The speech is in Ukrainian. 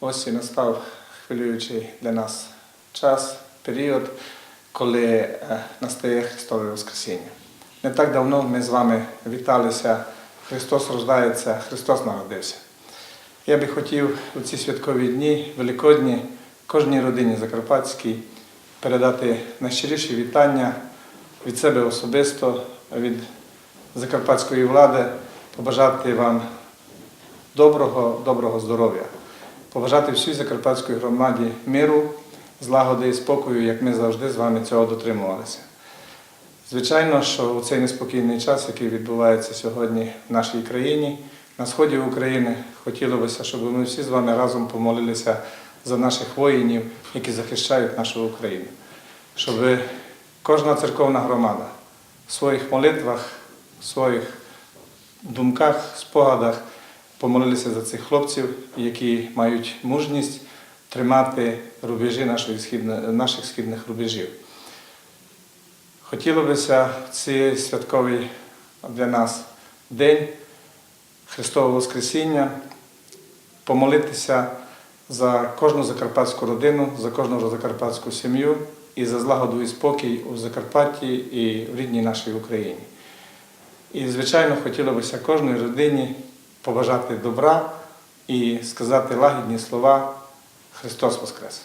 Ось і настав хвилюючий для нас час, період, коли е, настає Христове Воскресіння. Не так давно ми з вами віталися, Христос рождається, Христос народився. Я би хотів у ці святкові дні, великодні, кожній родині Закарпатській передати найщиріші вітання від себе особисто, від закарпатської влади, побажати вам доброго, доброго здоров'я, побажати всій закарпатській громаді миру, злагоди і спокою, як ми завжди з вами цього дотримувалися. Звичайно, що у цей неспокійний час, який відбувається сьогодні в нашій країні, на сході України, хотілося б, щоб ми всі з вами разом помолилися за наших воїнів, які захищають нашу Україну, щоб кожна церковна громада в своїх молитвах, в своїх думках, спогадах помолилися за цих хлопців, які мають мужність тримати рубежі наших східних рубежів. Хотілося б цей святковий для нас день Христового Воскресіння помолитися за кожну закарпатську родину, за кожну закарпатську сім'ю і за злагоду і спокій у Закарпатті і в рідній нашій Україні. І, звичайно, хотілося б кожній родині побажати добра і сказати лагідні слова Христос Воскрес!